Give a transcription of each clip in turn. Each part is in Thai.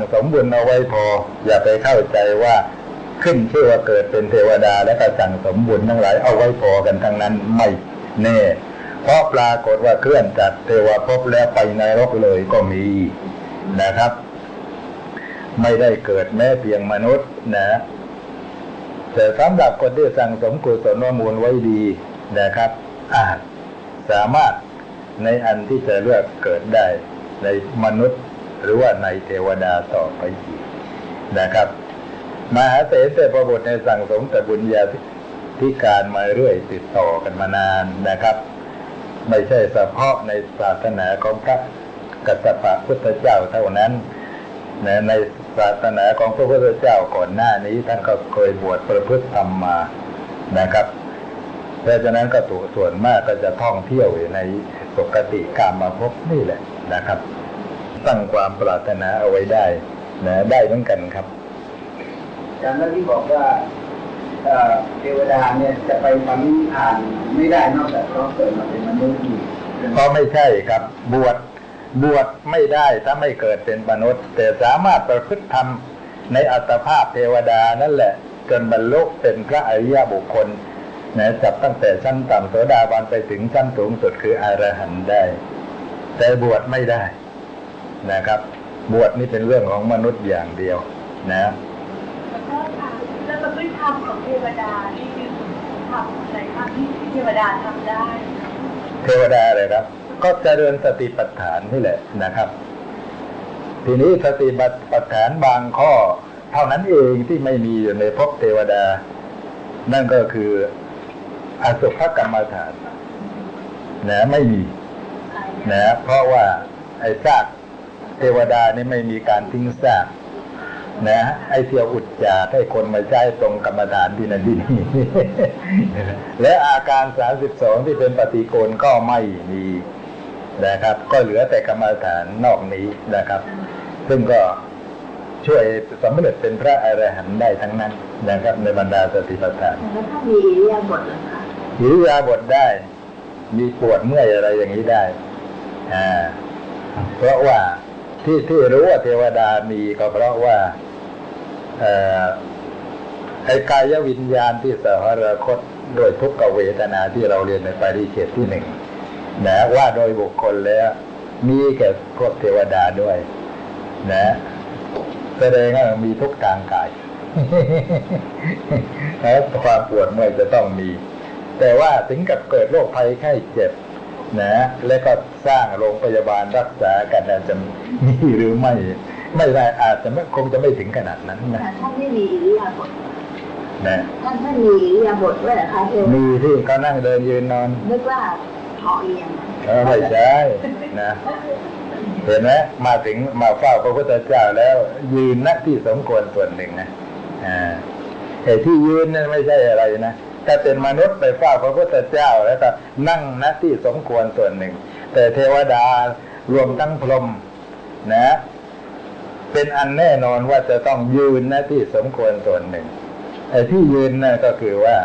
งสมบุญเอาไว้พอ อย่าไปเข้าใจว่าขึ้นชื่อว่าเกิดเป็นเทวดาแล้วก็สั่งสมบุญทั้งหลายเอาไว้พอกันทั้งนั้นไม่แน่ เพราะปรากฏว่าเคลื่อนจากเทวภพแล้วไปในรกเลยก็มีนะครับ ไม่ได้เกิดแม้เพียงมนุษย์นะแต่สำหรับคนที่สั่งสมกุศลวมูลไว้ดีนะครับอาจสามารถในอันที่จะเลือกเกิดได้ในมนุษย์ หรือว่าในเทวดาต่อไปอีกนะครับ มหาเสนแต่ประบทในสั่งสมแต่บุญญาธิการมาเรื่อยติดต่อกันมานานนะครับ ไม่ใช่เฉพาะในศาสนาของพระกัสสปะพุทธเจ้าเท่านั้นนะในศาสนาของพระพุทธเจ้าก่อนหน้านี้ท่านก็เคยบวชประพฤติธรรมมานะครับเพราะฉะนั้นก็ตัวส่วนมากก็จะท่องเที่ยวอยู่ในปกติกามมาพบนี่แหละนะครับ ตั้งความปรารถนาเอาไว้ได้นะได้เหมือนกันครับอาจารย์แล้วที่บอกว่าเอ่อเทวดาเนี่ยจะไปฟังนิพพานไม่ได้นอกจากต้องเกิดมาเป็นมนุษย์อีกเพราะไม่ใช่ครับ บวชบวชไม่ได้ถ้าไม่เกิดเป็นมนุษย์ แต่สามารถประพฤติธรรมในอัตภาพเทวดานั่นแหละ จนบรรลุเป็นพระอริยบุคคลนะจับตั้งแต่ชั้นต่ำโสดาบันไปถึงชั้นสูงสุดคืออรหันต์ได้ แต่บวชไม่ได้ นะครับ บวชนี่เป็นเรื่องของมนุษย์อย่างเดียวนะแล้วก็ค่ะแล้วประพฤติธรรมของเทวดานี่คือทำอะไรบ้างที่เทวดาทำได้ เทวดาอะไรครับ ก็เจริญสติปัฏฐานนี่แหละนะครับ ทีนี้สติปัฏฐานบางข้อ เท่านั้นเองที่ไม่มีอยู่ในภพเทวดา นั่นก็คืออสุภกรรมฐานนะไม่มีนะเพราะว่าไอ้ซาก เทวดานี่ไม่มีการทิ้งซากนะไอ้เที่ยวอุจจาระให้คนมาใช้ตรงกรรมฐานที่นั่นที่นี่และอาการสามสิบสองที่เป็นปฏิโกณก็ไม่มีนะครับ ก็เหลือแต่กรรมฐานนอกนี้นะครับ ซึ่งก็ช่วยสำเร็จเป็นพระอรหันต์ได้ทั้งนั้นนะครับ ในบรรดาสติปัฏฐานแล้วถ้ามีอิริยาบถเหรอคะอิริยาบถได้ มีปวดเมื่อยอะไรอย่างนี้ได้อ่าเพราะว่า ที่ที่รู้ว่าเทวดามีก็เพราะว่าไอ้กายวิญญาณที่สหรคตโดยทุกขเวทนาที่เราเรียนในปาริเชตที่หนึ่งนะว่าโดยบุคคลแล้ว มีแก่พวกเทวดาด้วย นะแสดงว่ามีทุกทางกายแล้วความปวดเมื่อยจะต้องมี แต่ว่าถึงกับเกิดโรคภัยไข้เจ็บ นะ และก็สร้างโรงพยาบาลรักษากันอาจจะมีหรือไม่ไม่ได้อาจจะไม่คงจะไม่ถึงขนาดนั้นนะแต่ท่านไม่มีอิริยาบถนะท่านท่านมีอิริยาบถด้วยเหรอคะเทวมีที่เขานั่งเดินยืนนอนนึกว่าเหาะเอียงเออไม่ใช่นะเห็นไหมมาถึงมาเฝ้าพระพุทธเจ้าแล้วยืนนักที่สมควรส่วนหนึ่งนะอ่าไอ้ที่ยืนนั่นไม่ใช่อะไรนะ ถ้าเป็นมนุษย์ไปเฝ้าพระพุทธเจ้าแล้วก็นั่งนักที่สมควรส่วนหนึ่ง แต่เทวดารวมทั้งพรหมนะ เป็นอันแน่นอนว่าจะต้องยืนน้าที่สมควรส่วนหนึ่งไอ้ที่ยืนนั่ก็คือว่า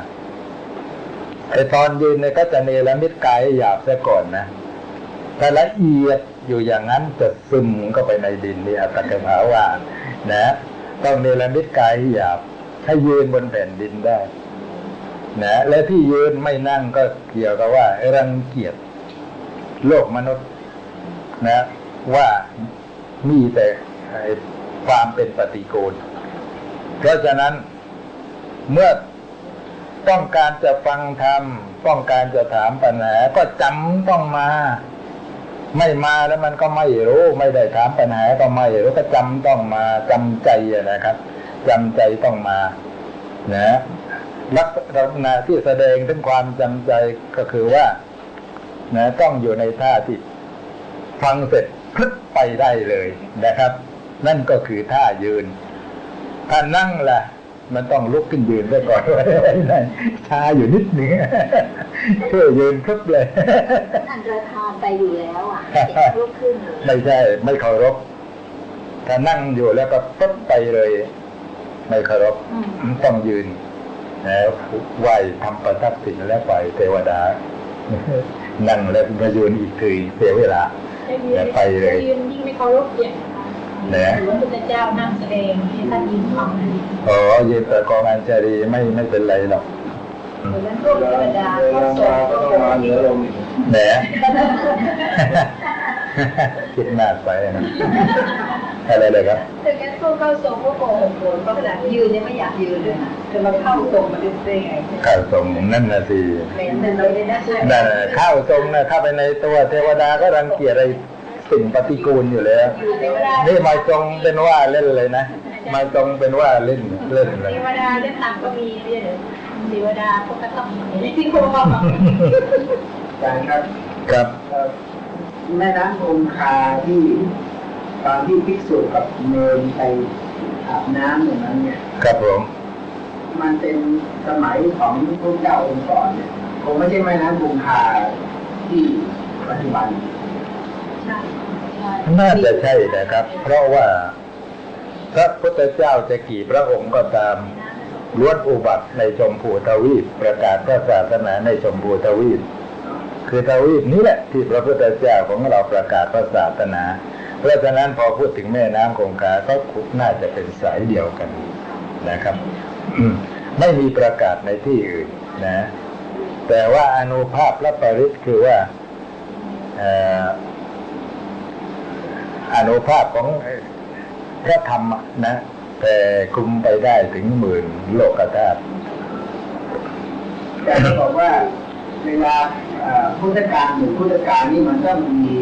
ไอ้ตอนยืนเนี่ยก็จะเนรมิตกายหยาบซะก่อนนะถ้าละเอียดอยู่อย่างนั้นจะซึมเข้าไปในดินนี่อัตตกถาว่านะ ต้องเนรมิตกายให้หยาบให้ยืนบนแผ่นดินได้ นะและที่ยืนไม่นั่งก็เกี่ยวกับว่ารังเกียจโลกมนุษย์ นะ ว่ามีแต่ความเป็นปฏิกูล เพราะฉะนั้นเมื่อต้องการจะฟังธรรมต้องการจะถามปัญหา ก็จำต้องมา ไม่มาแล้วมันก็ไม่รู้ ไม่ได้ถามปัญหาก็ไม่รู้ก็จำต้องมาจำใจนะครับจำใจต้องมา นะ ลักษณะที่แสดงถึงความจำใจก็คือว่านะต้องอยู่ในท่าที่ฟังเสร็จพลึกไปได้เลยนะครับ นั่นก็คือท่ายืน ถ้านั่งล่ะ มันต้องลุกขึ้นยืนซะก่อนนั่นช้าอยู่นิดหนึ่งช่วยยืนครึบเลยอันตรธานไปอยู่แล้วอะลุกขึ้นเลยไม่ใช่ ไม่เคารพถ้านั่งอยู่แล้วก็ปุ๊บไปเลย ไม่เคารพอืมต้องยืน แล้วไหวทำประทับสินแล้วไปเทวดา นั่งแล้วมายืนอีกทีเสียเวลาจะยืนไปเลยจะยืนยิ่งไม่เคารพอย่างนะคะนะพระพุทธเจ้านั่งแสดงให้ท่านยิ้มฟังอ๋อยืนแต่กองอัญชลีไม่ไม่เป็นไรหรอกเหมือนนั้นพวกเทวดาเดิก็นส่งมาก็ต้องมาเหนือลมอีกแหนคิดมากไปนะ อะไรเลยครับถึงงั้นพวกเข้าทรงพวกโกหกโกรธเพราะขนาดยืนยังไม่อยากยืนด้วยค่ะจะมาเข้าทรงมาเป็นเซ่ไงข้าวทรงนั่นนะสิเหม็นแต่เราเนี่ยนะช่วยนั่นน่ะข้าวทรงนะเข้าไปในตัวเทวดาก็รังเกียจอะไรสิ่งปฏิกูลอยู่แล้วเทวดานี่มาทรงเป็นว่าเล่นเลยนะมาทรงเป็นว่าเล่นเล่นเลยเทวดาเล่นต่ำก็มีเนี่ยเทวดาพวกก็ต้องมีที่พวกอาจารย์ครับครับเอ่อแม่น้ำคงคาที่ ตอนที่ภิกษุกับเนรไปอาบน้ำอย่างนั้นเนี่ยครับผมมันเป็นสมัยของพระเจ้าองค์ก่อนเนี่ยคงไม่ใช่แม่น้ำคงคาที่ปัจจุบันใช่ใช่น่าจะใช่นะครับ เพราะว่าพระพุทธเจ้าจะกี่พระองค์ก็ตามล้วนอุบัติในชมพูทวีปประกาศพระศาสนาในชมพูทวีปคือทวีปนี้แหละที่พระพุทธเจ้าของเราประกาศพระศาสนา เพราะฉะนั้นพอพูดถึงแม่น้ำคงคาก็น่าจะเป็นสายเดียวกันนะครับไม่มีประกาศในที่อื่นนะ แต่ว่าอนุภาพและปริศคือว่าอนุภาพของพระธรรมนะแต่คุมไปได้ถึงหมื่นโลกธาตุแต่จะบอกว่าเวลาเอ่อพุทธการหรือพุทธการนี่มันก็มี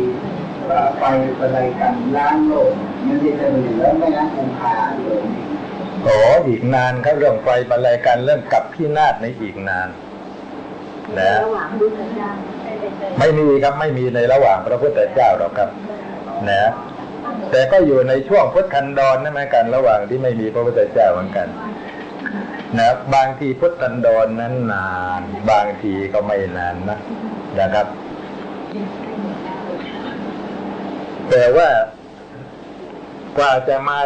ไฟอะไรกันล้างโลกมันจะจะมีแล้วแม่น้ำคงคาเลยโอ้อีกนานครับเรื่องไฟบรรลัยกันเรื่องกลับพินาศในอีกนานนะระหว่างพุทธเจ้าไม่ได้เจอไม่มีครับไม่มีในระหว่างพระพุทธเจ้าหรอกครับ นะ แต่ก็อยู่ในช่วงพุทธันดรนั่นเหมือนกันระหว่างที่ไม่มีพระพุทธเจ้าเหมือนกัน นะบางทีพุทธันดรนั้นนาน บางทีก็ไม่นานนะนะครับ แต่ว่ากว่าจะมา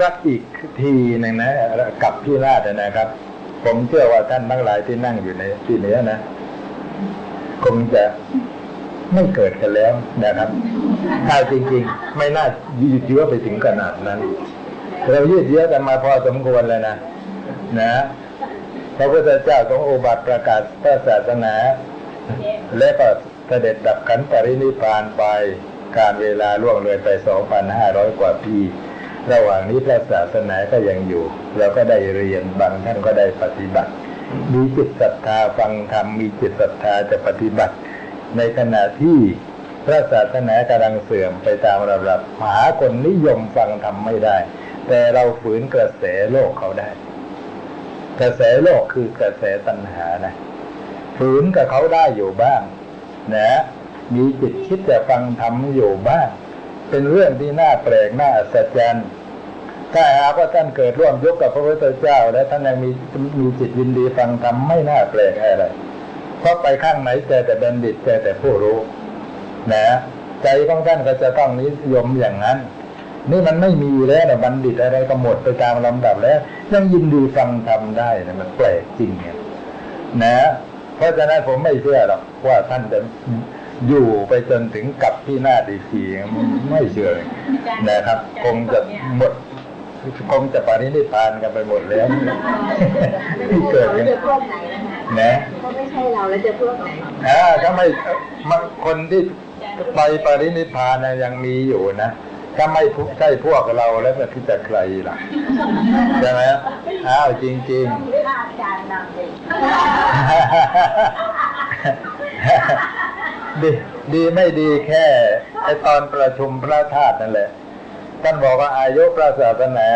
สักอีกทีหนึ่งนะกับพี่ราชนะครับ ผมเชื่อว่าท่านทั้งหลายที่นั่งอยู่ในที่นี้นะคงจะไม่เกิดกันแล้วนะครับถ้าจริง ๆ ไม่น่ายืดเยื้อไปถึงขนาดนั้น เรายืดเยื้อกันมาพอสมควรเลยนะนะพระพุทธเจ้าทรงอุบัติประกาศพระศาสนา และก็เสด็จดับขันธปรินิพานไป การเวลาล่วงเลยไป 2,500 กว่าปี ระหว่างนี้พระศาสนาก็ยังอยู่ เราก็ได้เรียนบางท่านก็ได้ปฏิบัติ มีจิตศรัทธาฟังธรรมมีจิตศรัทธาจะปฏิบัติ ในขณะที่พระศาสนากำลังเสื่อมไปตามระดับหาคนนิยมฟังธรรมไม่ได้ แต่เราฝืนกระแสโลกเขาได้ กระแสโลกคือกระแสตัณหานะฝืนกับเขาได้อยู่บ้าง นะ มีจิตคิดจะฟังธรรมอยู่บ้างเป็นเรื่องที่น่าแปลกน่าอัศจรรย์ถ้าหากว่าท่านเกิดร่วมยุคกับพระพุทธเจ้า และท่านยังมีมีจิตยินดีฟังธรรมไม่น่าแปลกอะไรเพราะไปข้างไหนเจอแต่บัณฑิตเจอแต่ผู้รู้นะใจของท่านก็จะต้องนิยมอย่างนั้น นี่มันไม่มีแล้วนะบัณฑิตอะไรก็หมดไปตามลำดับแล้ว ยังยินดีฟังธรรมได้นะมันแปลกจริงเนี่ยนะ เพราะฉะนั้นผมไม่เชื่อหรอกว่าท่านจะ อยู่ไปจนถึงกับที่หน้าดีทีไม่เชื่อเลยนะครับคงจะหมดคงจะปรินิพพานกันไปหมดแล้วที่เกิดเราเนี่ยจะพวกไหนนะคะนะก็ไม่ใช่เราแล้วจะพวกไหนอ่าถ้าไม่มันคนที่ไปปรินิพพานนะยังมีอยู่นะถ้าไม่พุใช่พวกเราแล้วมันที่จะใครล่ะใช่ไหมอ้าวจริงต้องมีอาจารย์นำเองๆ ดีดีไม่ดีแค่ไอตอนประชุมพระธาตุนั่นแหละ ท่านบอกว่าอายุพระศาสนา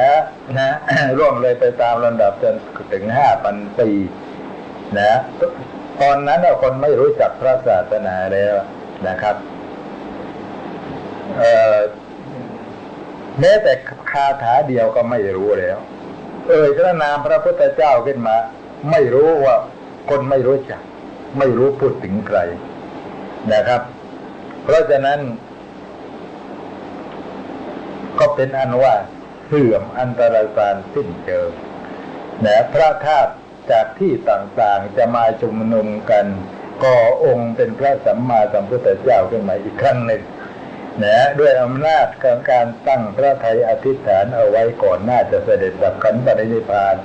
นะร่วงเลยไปตามลำดับจนถึงห้าพันปีนะตอนนั้นคนไม่รู้จักพระศาสนาแล้วนะครับแม้แต่คาถาเดียวก็ไม่รู้แล้ว เอ่ยพระนามพระพุทธเจ้าขึ้นมา ไม่รู้ว่าคนไม่รู้จัก ไม่รู้พูดถึงใคร นะครับ เพราะฉะนั้น ก็เป็นอันว่าเสื่อมอันตรายการสิ้นเชิงนะพระธาตุจากที่ต่างๆจะมาชุมนุมกันก่อองค์เป็นพระสัมมาสัมพุทธเจ้าขึ้นมาอีกครั้งหนึ่งนะด้วยอำนาจของการตั้งพระไทยอธิษฐานเอาไว้ก่อนหน้าจะเสด็จดับขันธ์ปรินิพพาน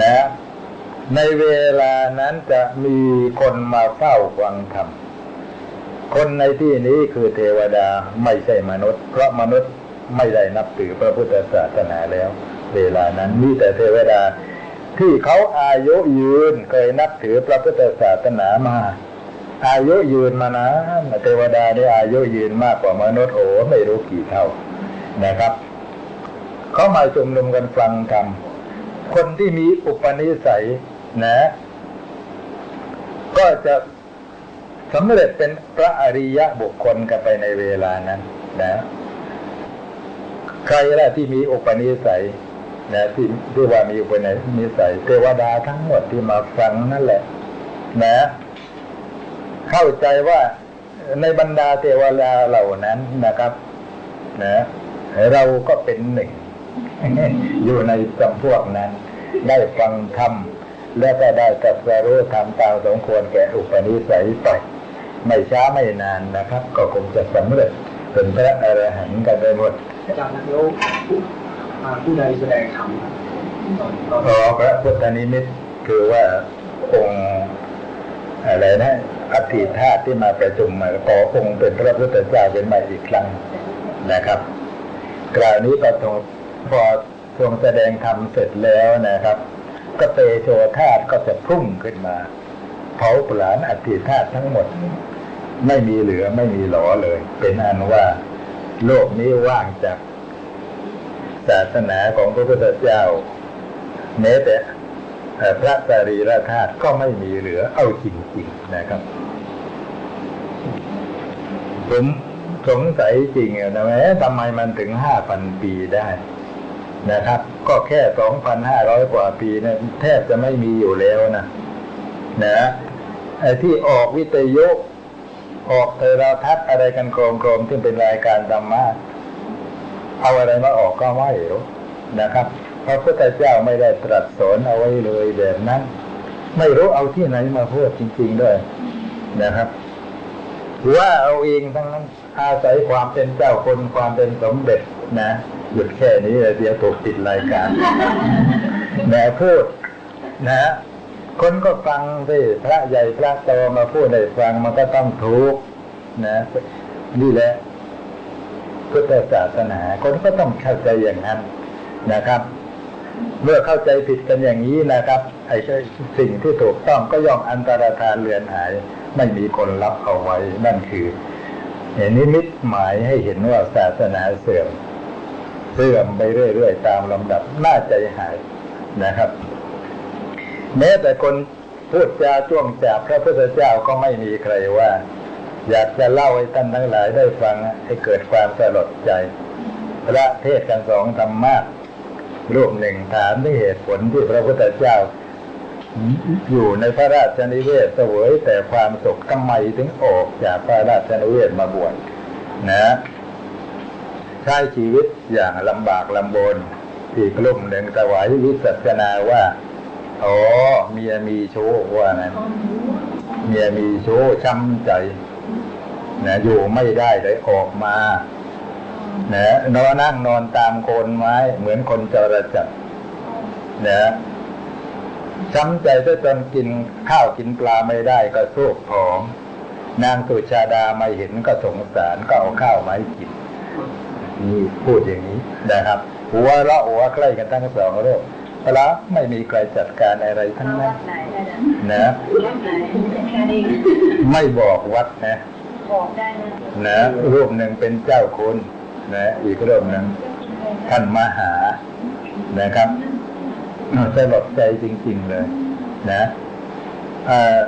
นะ ในเวลานั้นจะมีคนมาเฝ้าฟังธรรม คนในที่นี้คือเทวดาไม่ใช่มนุษย์ เพราะมนุษย์ไม่ได้นับถือพระพุทธศาสนาแล้ว เวลานั้นมีแต่เทวดา ที่เขาอายุยืนเคยนับถือพระพุทธศาสนามา อายุยืนมานะเทวดานี่อายุยืนมากกว่ามนุษย์โอ้ไม่รู้กี่เท่านะครับเขามาชุมนุมกันฟังธรรมคนที่มีอุปนิสัยนะ ก็จะ สำเร็จเป็นพระอริยะบุคคลกันไปในเวลานั้นนะใครล่ะที่มีอุปนิสัยนะที่ที่ว่ามีอุปนิสัยเทวดาทั้งหมดที่มาฟังนั่นแหละ นะ เข้าใจว่าในบรรดาเทวดาเหล่านั้นนะครับ นะ เราก็เป็นหนึ่ง อยู่ในจำพวกนั้น ได้ฟังธรรมและก็ได้ตรัสรู้ธรรมตามสมควรแก่อุปนิสัยไป ไม่ช้าไม่นานนะครับ ก็คงจะสำเร็จเป็นพระอรหันต์กันไปหมดอาจารย์นักโยกผู้ใดแสดงธรรมอ๋อพระพุทธนิมิตคือว่าองค์อะไรนะอธิธาตุที่มาประชุมมาขอองค์เป็นพระพุทธเจ้าเป็นใหม่อีกครั้งนะครับกล่าวนี้ก็ทรงพอทรงแสดงธรรมเสร็จแล้วนะครับ ก็เตโชธาตุก็จะพุ่งขึ้นมาเผาผลาญอธิธาตุทั้งหมด ไม่มีเหลือไม่มีหลอเลย เป็นอันว่า โลกนี้ว่างจากศาสนาของพระพุทธเจ้าแม้แต่พระสรีระธาตุก็ไม่มีเหลือเอาจริงๆนะครับ ผมสงสัยจริงนะแม้ทำไมมันถึงห้าพันปีได้นะครับ ก็แค่สองพันห้าร้อยกว่าปีนะแทบจะไม่มีอยู่แล้วนะนะไอ้ที่ออกวิทยุ ออกโทราทัศน์อะไรกันโครมๆที่เป็นรายการธรรมะเอาอะไรมาออกก็ไม่รู้นะครับ พระพุทธเจ้าไม่ได้ตรัสสอนเอาไว้เลยแบบนั้น ไม่รู้เอาที่ไหนมาพูดจริง ๆด้วยนะครับว่าเอาเองทั้งนั้นอาศัยความเป็นเจ้าคนความเป็นสมเด็จนะหยุดแค่นี้เลยเดี๋ยวถูกปิดรายการแหมพูดนะ คนก็ฟังสิพระใหญ่พระโตมาพูดให้ฟังมันก็ต้องถูกนะนี่แหละพุทธศาสนา คนก็ต้องเข้าใจอย่างนั้นนะครับ เมื่อเข้าใจผิดกันอย่างนี้นะครับ ไอ้สิ่งที่ถูกต้องก็ย่อมอันตรธานเลือนหาย ไม่มีคนรับเอาไว้นั่นคือเห็นนิมิตหมายให้เห็นว่าศาสนาเสื่อม เสื่อมไปเรื่อยๆตามลำดับน่าใจหายนะครับ แม้แต่คนพูดจาจ้วงจับพระพุทธเจ้าก็ไม่มีใครว่า อยากจะเล่าให้ท่านทั้งหลายได้ฟังให้เกิดความสลดใจ พระเทศกันสองธรรมะรูปหนึ่งถามด้วยเหตุผลที่พระพุทธเจ้า อยู่ในพระราชนิเวศเสวยแต่ความสุขทำไมถึงออกจากพระราชนิเวศมาบวชนะใช้ชีวิตอย่างลำบากลำบนที่กลุ่มหนึ่งถวายวิสัชนาว่า อ๋อเมียมีโชว์ว่านั้นเมียมีโชว์ช้ำใจนะอยู่ไม่ได้เลยออกมานะนอนนั่งนอนตามโคนไม้ เหมือนคนจรจัดนะช้ำใจซะจนกินข้าวกินปลาไม่ได้ก็สู้ผอม นางสุชาดาไม่เห็นก็สงสารก็เอาข้าวมาให้กินนี่พูดอย่างนี้นะครับ หัวเราะหัวใกล้กันทั้งสองโรค แล้วไม่มีใครจัดการอะไรทั้งนั้นไหนอาจารย์นะวัดไหนแค่นี้ไม่บอกวัดนะบอกได้นะนะรูปหนึ่งเป็นเจ้าคุณนะอีกรูปหนึ่งท่านมหานะครับสลดใจจริง ๆ เลย นะเอ่อ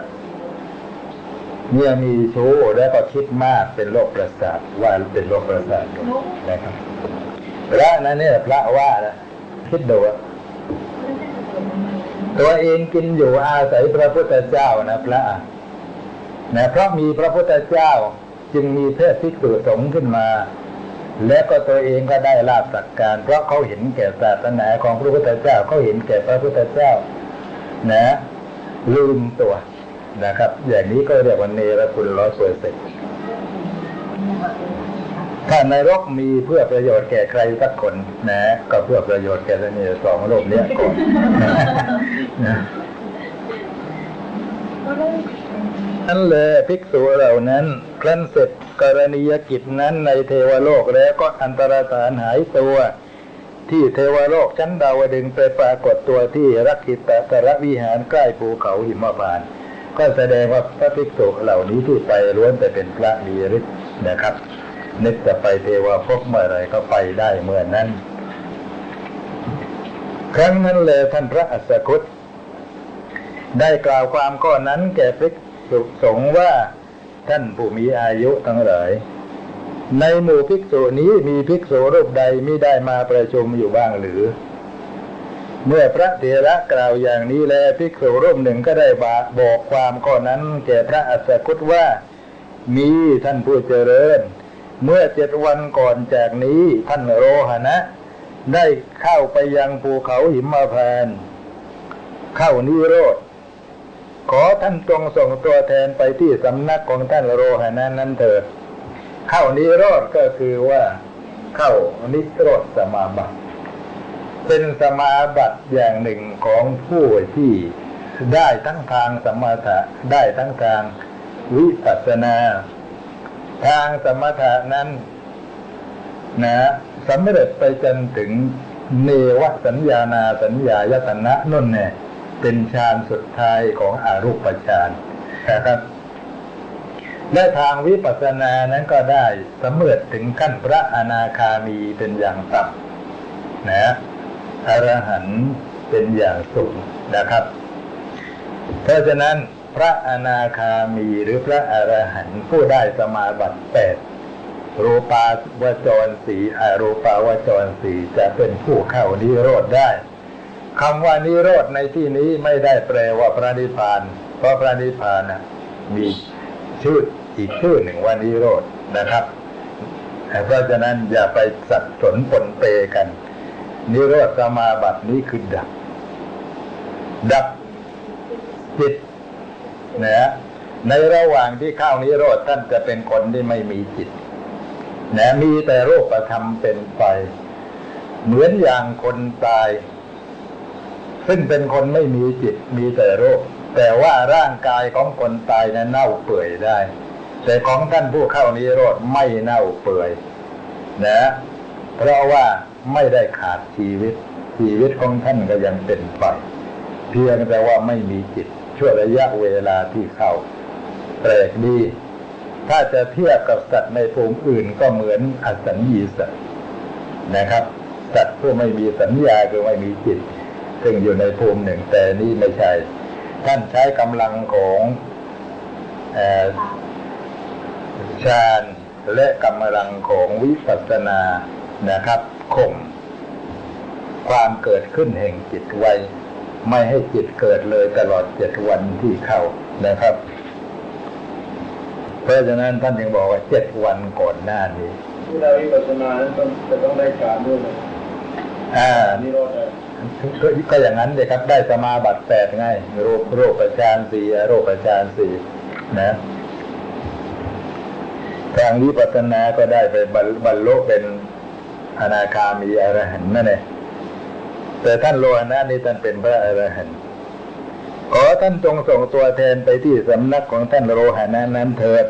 เมื่อมีชู้แล้วก็คิดมากเป็นโรคประสาทว่าเป็นโรคประสาทด้วยนะครับพระนั้นเนี่ยพระว่านะคิดดูว่า ตัวเองกินอยู่อาศัยพระพุทธเจ้านะพระนะเพราะมีพระพุทธเจ้าจึงมีเพศที่กุสงฆ์ขึ้นมา และก็ตัวเองก็ได้ลาบสักการ เพราะเขาเห็นแก่ศาสนาของพระพุทธเจ้าเขาเห็นแก่พระพุทธเจ้า นะ ลืมตัวนะครับ อย่างนี้ก็เรียกว่าเนรคุณร้อยเปอร์เซ็นต์ ถ้านรกมีเพื่อประโยชน์แก่ใครสักคนนะ ก็เพื่อประโยชน์แก่ท่านนี่สองโลกเนี้ยก่อนนะนั่นเลยภิกษุเหล่านั้นครั้นเสร็จกรณียกิจนั้นในเทวโลกแล้วก็อันตรธานหายตัว ที่เทวโลกชั้นดาวดึงส์ไปปรากฏตัวที่รักขิตตรวิหารใกล้ภูเขาหิมพานต์ก็แสดงว่าพระภิกษุเหล่านี้ที่ไปล้วนแต่เป็นพระมีฤทธิ์นะครับ นึกจะไปเทวภพเมื่อไรก็ไปได้เมื่อนั้น ครั้งนั้นเลยท่านพระอัสสคุตได้กล่าวความข้อนั้นแก่ภิกษุสงฆ์ว่าท่านผู้มีอายุทั้งหลาย ในหมู่ภิกษุนี้มีภิกษุรูปใดมิได้มาประชุมอยู่บ้างหรือ เมื่อพระเถระกล่าวอย่างนี้แลภิกษุรูปหนึ่งก็ได้บาบอกความข้อนั้นแก่พระอัสสคุตว่า มีท่านผู้เจริญ เมื่อเจ็ดวันก่อนจากนี้ท่านโรหณะ ได้เข้าไปยังภูเขาหิมพานต์เข้านิโรธ ขอท่านจงส่งตัวแทนไปที่สำนักของท่านโรหณะนั้นเถิดเข้านิโรธก็คือว่า เข้านิโรธสมาบัติ เป็นสมาบัติอย่างหนึ่งของผู้ที่ได้ทั้งทางสมถะได้ทั้งทางวิปัสสนา ทางสมถะนั้นนะสำเร็จไปจนถึงเนวสัญญานาสัญญายตนะนุ่นเนี่ยเป็นฌานสุดท้ายของอรูปฌานนะครับและทางวิปัสสนานั้นก็ได้สำเร็จถึงขั้นพระอนาคามีเป็นอย่างต่ำนะอรหันต์เป็นอย่างสูงนะครับ เพราะฉะนั้น ระอนาคามีหรือพระอรหันต์ผู้ได้สมาบัติแปดรูปาวจรสีอรูปาวจรสีจะเป็นผู้เข้านิโรธได้คำว่านิโรธในที่นี้ไม่ได้แปลว่าพระนิพพาน เพราะพระนิพพานนะมีชื่ออีกชื่อหนึ่งว่านิโรธนะครับเพราะฉะนั้นอย่าไปสับสนปนเปกัน นิโรธสมาบัตินี้คือดับ ดับจิต นะในระหว่างที่เข้านิโรธท่านจะเป็นคนที่ไม่มีจิตนะมีแต่รูปธรรมเป็นไป เหมือนอย่างคนตาย ซึ่งเป็นคนไม่มีจิตมีแต่รูปแต่ว่าร่างกายของคนตายนั้นเน่าเปื่อยได้ แต่ของท่านผู้เข้านิโรธไม่เน่าเปื่อยนะ เพราะว่าไม่ได้ขาดชีวิต ชีวิตของท่านก็ยังเป็นไป เพียงแต่ว่าไม่มีจิต ช่วงระยะเวลาที่เข้าแปลกดีถ้าจะเทียบกับสัตว์ในภูมิอื่นก็เหมือนอสัญญีสัตว์นะครับ สัตว์ผู้ไม่มีสัญญาคือไม่มีจิต ซึ่งอยู่ในภูมิหนึ่งแต่นี่ไม่ใช่ ท่านใช้กำลังของฌานและกำลังของวิปัสสนานะครับข่มความเกิดขึ้นแห่งจิตไว้ ไม่ให้จิตเกิดเลยตลอดเจ็ดวันที่เข้านะครับ เพราะฉะนั้นท่านจึงบอกว่าเจ็ดวันก่อนหน้านี้ที่เราวิปัสสนานั้นต้องจะต้องได้ฌานด้วยนะอ่านิโรธเลยก็ก็อย่างนั้นเลยครับ ได้สมาบัติแปดไง่ายรูปรูปประชานสี่อรูปประชานสี่นะทางวิปัสสนาก็ได้ไปบรรบรรลุเป็นอนาคามีอรหันต์นั่นเอง แต่ท่านโลหะนะนี่ท่านเป็นพระอรหันต์ขอท่านจงส่งตัวแทนไปที่สำนักของท่านโลหะนะนั้นเถิด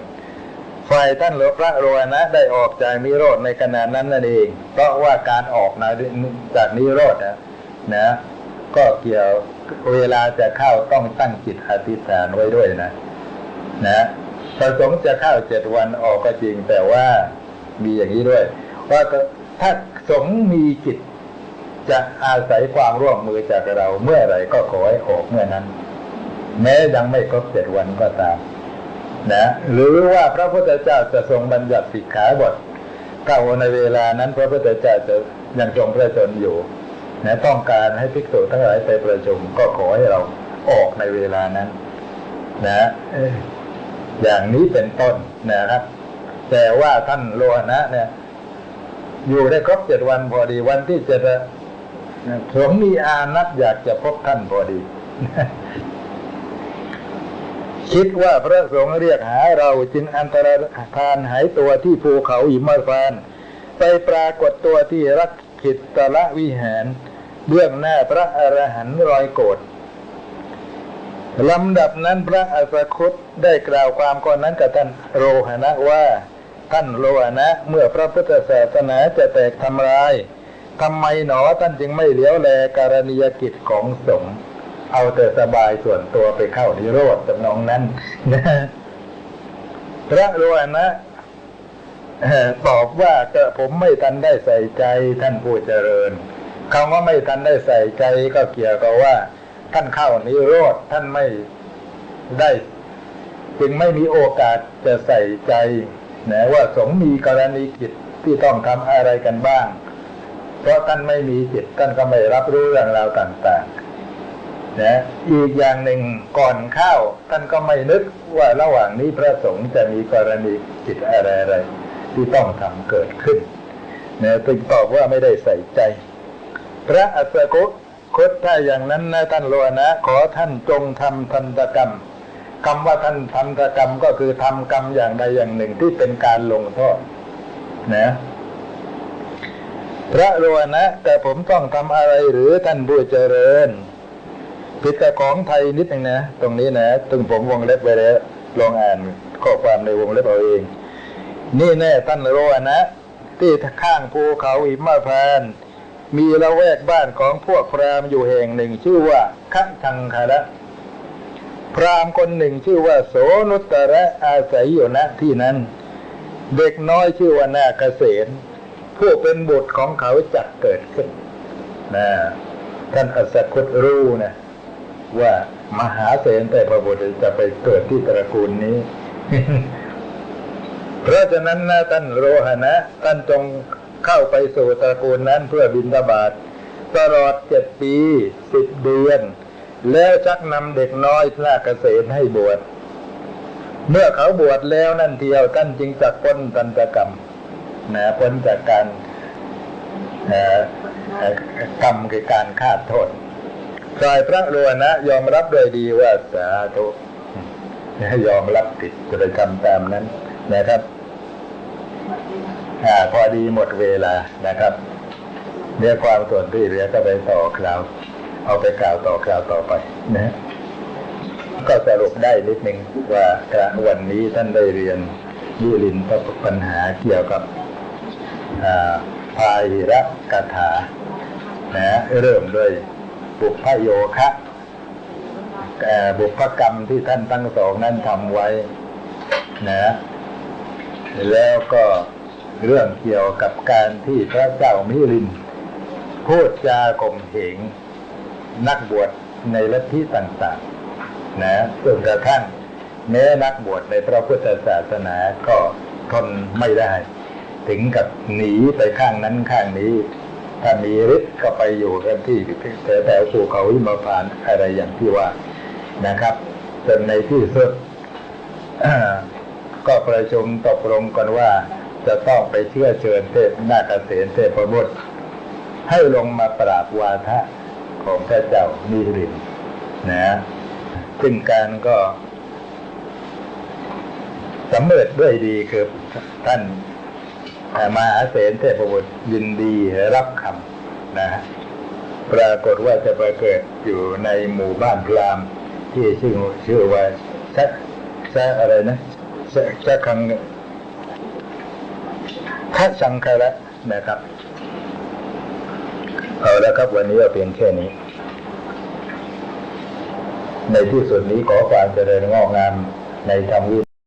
ฝ่ายท่านพระโลหะนะได้ออกจากนิโรธในขณะนั้นนั่นเอง เพราะว่าการออกนะจากนิโรธนะนะ ก็เกี่ยวเวลาจะเข้าต้องตั้งจิตอธิษฐานไว้ด้วยนะ นะประสงค์จะเข้าเจ็ดวันออกก็จริงแต่ว่ามีอย่างนี้ด้วย ว่าถ้าสงมีจิต จะอาศัยความร่วมมือจากเราเมื่อไหร่ก็ขอให้ออกเมื่อนั้น แม้ยังไม่ครบเจ็ดวันก็ตามนะหรือว่าพระพุทธเจ้าจะทรงบัญญัติสิกขาบทถ้าในเวลานั้น พระพุทธเจ้าจะยังทรงพระชนอยู่นะต้องการให้ภิกษุทั้งหลายไปประชุมก็ขอให้เราออกในเวลานั้น นะอย่างนี้เป็นต้นนะครับ แต่ว่าท่านโลหณะเนี่ย อยู่ได้ครบเจ็ดวันพอดีวันที่เจ็ดอะ ผมมีอานัตอยากจะพบท่านพอดี คิดว่าพระสงฆ์เรียกหาเราจึงอันตรธานหายตัวที่ภูเขาหิมพาน ไปปรากฏตัวที่รักขิตละวิหาร เบื้องหน้าพระอรหันต์รอยโกรธลำดับนั้นพระอัสคุตได้กล่าวความก่อนนั้นกับท่านโรหณะว่า ท่านโรหณะเมื่อพระพุทธศาสนาจะแตกทำลาย ทำไมหนอท่านจึงไม่เลี้ยวแลการณียกิจของสงฆ์เอาแต่สบายส่วนตัวไปเข้านิโรธจำนองนั้นนะพระรหณะตอบว่าก็ผมไม่ทันได้ใส่ใจท่านผู้เจริญคำว่าไม่ทันได้ใส่ใจก็เกี่ยวกับว่า ท่านเข้านิโรธท่านไม่ได้ จึงไม่มีโอกาสจะใส่ใจนะว่าสงมีกรณีกิจที่ต้องทำอะไรกันบ้าง ราะท่านไม่มีจิตท่านก็ไม่รับรู้เรื่องราวต่างๆนะอีกอย่างหนึ่งก่อนเข้าท่านก็ไม่นึกว่าระหว่างนี้พระสงฆ์จะมีกรณีจิตอะไรอะไรๆที่ต้องทำเกิดขึ้นนะจึงตอบว่าไม่ได้ใส่ใจ พระอัสสกุคตถ้าอย่างนั้นนะท่านโลนะ ขอท่านจงทำทันตกรรมคำว่าท่านทันตกรรมก็คือทำกรรมอย่างใดอย่างหนึ่งที่เป็นการลงโทษนะ พระโลนะแต่ผมต้องทำอะไรหรือท่านผู้เจริญผิดกับของไทยนิดหนึ่งนะ ตรงนี้นะตึงผมวงเล็บไปแล้วลองอ่านข้อความในวงเล็บเอาเอง นี่แน่ท่านโลนะ ที่ข้างภูเขาหิมพานมีละแวกบ้านของพวกพราหมณ์อยู่แห่งหนึ่งชื่อว่าคัชังคาระพราหมณ์คนหนึ่งชื่อว่าโสนุตระอาศัยอยู่ณที่นั้น เด็กน้อยชื่อว่านาคเษน ผู้เป็นบุตรของเขาจักเกิดขึ้นนะท่านอัสสคุตรู้นะว่ามหาเสนแต่พระบุตรจะไปเกิดที่ตระกูลนี้ เพราะฉะนั้นนะท่านโรหณะท่านจงเข้าไปสู่ตระกูลนั้นเพื่อบินทบาทตลอดเจ็ดปีสิบเดือน แล้วชักนำเด็กน้อยพระเกษมให้บวช เมื่อเขาบวชแล้วนั่นเทียวท่านจึงจักพ้นตันตกรรม นะพ้นจากการกรรมคือการฆ่าโทษฝ่ายพระโรนะยอมรับโดยดีว่าสาธุยอมรับผิดจะไปทำตามนั้นนะครับอพอดีหมดเวลานะครับเรียกความส่วนที่เหลือก็ไปต่อคราว เอาไปกล่าวต่อคราวต่อไปนะก็สรุปได้นิดหนึ่งว่าวันนี้ท่านได้เรียนยิรินปัญหาเกี่ยวกับ พาหิระกถานะเริ่มด้วยบุพโยคะเอ่บุพกรรมที่ท่านทั้งสองนั้นทำไว้นะแล้วก็เรื่องเกี่ยวกับการที่พระเจ้ามิลิน พูดจาข่มเหงนักบวชในลัทธิต่างๆนะจนกระทั่งแม้นักบวชในพระพุทธศาสนาก็ทนไม่ได้ ถึงกับหนีไปข้างนั้นข้างนี้ ถ้ามีฤทธิ์ก็ไปอยู่กันที่แต่แต่ภูเขาหิมพานอะไรอย่างที่ว่านะครับจนในที่สุดก็ประชุมตกลงกันว่า จะต้องไปเชื่อเชิญเทพนาคเสนเทพบุตรให้ลงมาปราบวาทะของพระเจ้ามีรินนะซึ่งการก็สำเร็จด้วยดีคือท่าน มหาเสนเทพบุตรยินดีรับคำนะฮะปรากฏว่าจะไปเกิดอยู่ในหมู่บ้านพราหมณ์ที่ชื่อชื่อว่าชักชักอะไรนะชักชักคังทัชังคาระนะครับเอาละครับวันนี้เอาเพียงแค่นี้ ในที่สุดนี้ขอความเจริญงอกงามในธรรมวิ